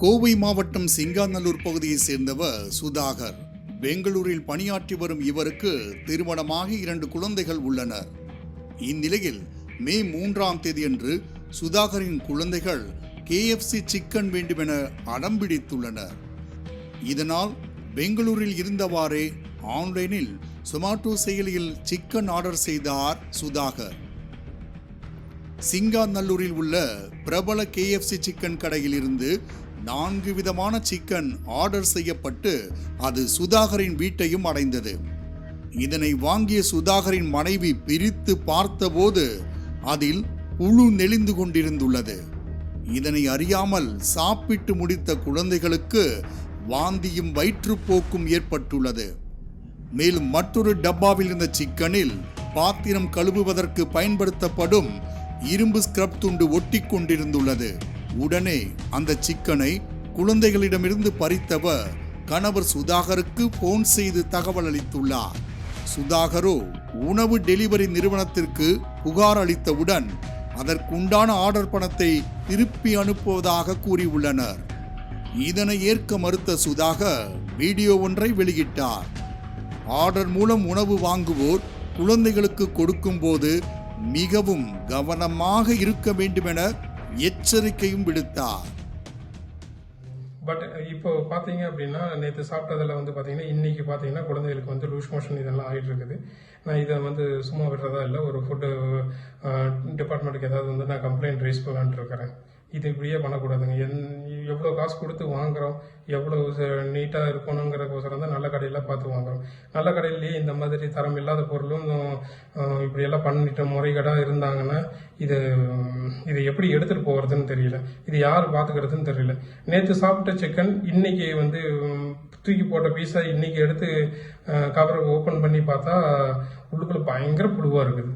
கோவை மாவட்டம் சிங்காநல்லூர் பகுதியைச் சேர்ந்தவர் சுதாகர். பெங்களூரில் பணியாற்றி வரும் இவருக்கு திருமணமாகி இரண்டு குழந்தைகள் உள்ளனர். இந்நிலையில் மே மூன்றாம் தேதியன்று சுதாகரின் குழந்தைகள் கேஎஃப்சி சிக்கன் வேண்டுமென அடம்பிடித்துள்ளனர் இதனால் பெங்களூரில் இருந்தவாறே ஆன்லைனில் சொமாட்டோ செயலியில் சிக்கன் ஆர்டர் செய்தார் சுதாகர். சிங்காநல்லூரில் உள்ள பிரபல கேஎஃப்சி சிக்கன் கடையில் இருந்து நான்கு விதமான சிக்கன் ஆர்டர் செய்யப்பட்டு அது சுதாகரின் வீட்டையும் அடைந்தது. இதனை வாங்கிய சுதாகரின் மனைவி பிரித்து பார்த்தபோது அதில் புழு நெளிந்து கொண்டிருந்துள்ளது. இதனை அறியாமல் சாப்பிட்டு முடித்த குழந்தைகளுக்கு வாந்தியும் வயிற்றுப்போக்கும் ஏற்பட்டுள்ளது. மேலும் மற்றொரு டப்பாவில் இருந்த சிக்கனில் பாத்திரம் கழுவுவதற்கு பயன்படுத்தப்படும் இரும்பு ஸ்கிரப் துண்டு ஒட்டி கொண்டிருந்துள்ளது. உடனே அந்த சிக்கனை குழந்தைகளிடமிருந்து பறித்தவர் கணவர் சுதாகருக்கு போன் செய்து தகவல் அளித்துள்ளார். சுதாகரோ உணவு டெலிவரி நிறுவனத்திற்கு புகார் அளித்தவுடன் அதற்குண்டான ஆர்டர் பணத்தை திருப்பி அனுப்புவதாக கூறியுள்ளனர். இதனை ஏற்க மறுத்த சுதாகர் வீடியோ ஒன்றை வெளியிட்டார். ஆர்டர் மூலம் உணவு வாங்குவோர் குழந்தைகளுக்கு கொடுக்கும்போது மிகவும் கவனமாக இருக்க வேண்டுமென எச்சரிக்கையும் விடுத்தார். பட் இப்போ பார்த்தீங்க அப்படின்னா நேற்று சாப்பிட்டதில் வந்து பார்த்தீங்கன்னா இன்னைக்கு பார்த்தீங்கன்னா குழந்தைகளுக்கு வந்து லூஸ் மோஷன் இதெல்லாம் ஆகிட்டு இருக்குது நான் இதை வந்து சும்மா விடுறதா இல்லை ஒரு ஃபுட்டு டிபார்ட்மெண்ட்டுக்கு ஏதாவது வந்து நான் கம்ப்ளைண்ட் ரைஸ் பண்ணலான்ட்டு இருக்கிறேன். இது இப்படியே பண்ணக்கூடாதுங்க. என் காசு கொடுத்து வாங்குறோம். எவ்வளோ நீட்டாக இருக்கணுங்கிறக்கோசரம் தான் நல்ல கடையில் பார்த்து வாங்குறோம். நல்ல கடையிலேயே இந்த மாதிரி தரம் இல்லாத பொருளும் இப்படியெல்லாம் பண்ணிட்டு முறைகேடாக இருந்தாங்கன்னா இது இது எப்படி எடுத்துகிட்டு போகிறதுன்னு தெரியல. இது யார் பார்த்துக்கிறதுன்னு தெரியல. நேற்று சாப்பிட்ட சிக்கன் இன்னைக்கு வந்து தூக்கி போட்ட பீஸா இன்னைக்கு எடுத்து கவரை ஓப்பன் பண்ணி பார்த்தா உள்ளுக்குள்ளே பயங்கர புழுவாக இருக்குது.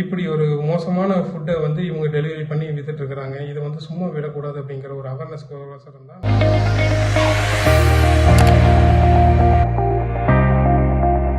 இப்படி ஒரு மோசமான ஃபுட்டை வந்து இவங்க டெலிவரி பண்ணி வித்துட்டு இருக்கிறாங்க இதை வந்து சும்மா விடக்கூடாது அப்படிங்கிற ஒரு அவேர்னஸ் தான்.